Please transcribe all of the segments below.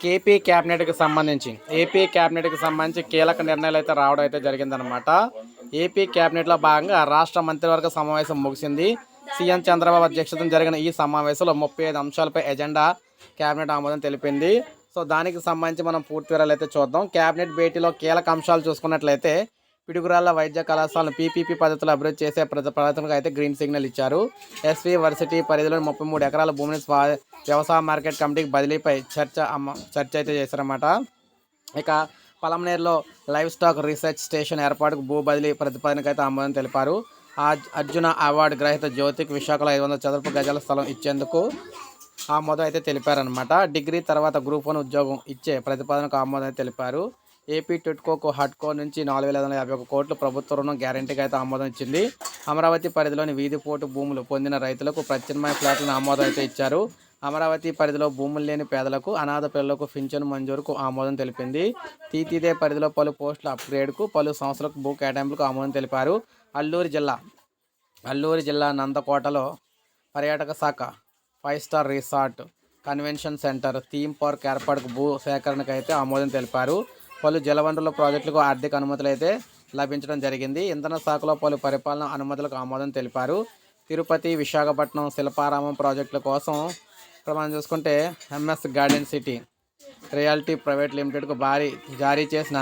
KP క్యాబినెట్కి సంబంధించి AP క్యాబినెట్కి సంబంధించి కీలక నిర్ణయాలు అయితే రావడం అయితే జరిగిందనమాట ఏపీ క్యాబినెట్లో భాగంగా రాష్ట్ర మంత్రివర్గ సమావేశం ముగిసింది. సీఎం చంద్రబాబు అధ్యక్షతన జరిగిన ఈ సమావేశంలో ముప్పై ఐదు అంశాలపై ఎజెండా క్యాబినెట్ ఆమోదం తెలిపింది. సో దానికి సంబంధించి మనం పూర్తి వివరాలు అయితే చూద్దాం. క్యాబినెట్ భేటీలో కీలక అంశాలు చూసుకున్నట్లయితే పిడుగురాళ్ళ వైద్య కళాశాలను పీపీపీ పద్ధతిలో అభివృద్ధి చేసే ప్రజ అయితే గ్రీన్ సిగ్నల్ ఇచ్చారు. ఎస్వి వర్సిటీ పరిధిలో ముప్పై మూడు ఎకరాల భూమిని వ్యవసాయ మార్కెట్ కమిటీకి బదిలీపై చర్చ అమ్మ చర్చ అయితే చేశారన్నమాట. ఇక పలమనేరులో లైవ్ స్టాక్ రీసెర్చ్ స్టేషన్ ఏర్పాటుకు భూ బదిలీ ప్రతిపాదనకు అయితే ఆమోదం తెలిపారు. ఆ అర్జున అవార్డు గ్రహీత జ్యోతికి విశాఖలో ఐదు వందల చదరపు గజాల స్థలం ఇచ్చేందుకు ఆమోదం అయితే తెలిపారనమాట డిగ్రీ తర్వాత గ్రూప్ వన్ ఉద్యోగం ఇచ్చే ప్రతిపాదనకు ఆమోదం తెలిపారు. ఏపీ టుట్కోకు హట్కో నుంచి నాలుగు వేల వందల యాభై ఒక కోట్లు ప్రభుత్వ రుణం గ్యారంటీగా అయితే ఆమోదం ఇచ్చింది. అమరావతి పరిధిలోని వీధిపోటు భూములు పొందిన రైతులకు ప్రత్యామ్నాయ ఫ్లాట్లను ఆమోదం అయితే ఇచ్చారు. అమరావతి పరిధిలో భూములు లేని పేదలకు అనాథ పిల్లలకు పింఛను మంజూరుకు ఆమోదం తెలిపింది. తీతీదే పరిధిలో పలు పోస్టుల అప్గ్రేడ్కు పలు సంస్థలకు భూ కేటాయింపులకు ఆమోదం తెలిపారు. అల్లూరు జిల్లా అల్లూరు జిల్లా నందకోటలో పర్యాటక శాఖ five star resort convention centre theme park ఏర్పాటుకు భూ సేకరణకు అయితే ఆమోదం తెలిపారు. పలు జలవనరుల ప్రాజెక్టులకు ఆర్థిక అనుమతులు అయితే లభించడం జరిగింది. ఇంధన శాఖలో పలు పరిపాలన అనుమతులకు ఆమోదం తెలిపారు. తిరుపతి విశాఖపట్నం శిల్పారామం ప్రాజెక్టుల కోసం ఇక్కడ మనం చూసుకుంటే MS garden city reality private లిమిటెడ్కు భారీ జారీ చేసిన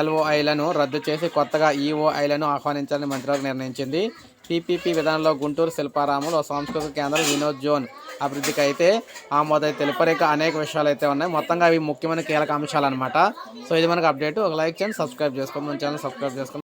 ఎల్ఓఐలను రద్దు చేసి కొత్తగా ఈఓఐలను ఆహ్వానించాలని మంత్రివర్గం నిర్ణయించింది. పీపీపీ విధానంలో గుంటూరు శిల్పారాములు సాంస్కృతిక కేంద్రం వినోద్ జోన్ అభివృద్ధికి అయితే ఆమోదం తెలిపరేక అనేక విషయాలు అయితే ఉన్నాయి. మొత్తంగా అవి ముఖ్యమైన కీలక అంశాలు అనమాట సో ఇది మనకు అప్డేట్. ఒక లైక్ చేయండి సబ్స్క్రైబ్ చేసుకోండి. మన ఛానల్ సబ్స్క్రైబ్ చేసుకోండి.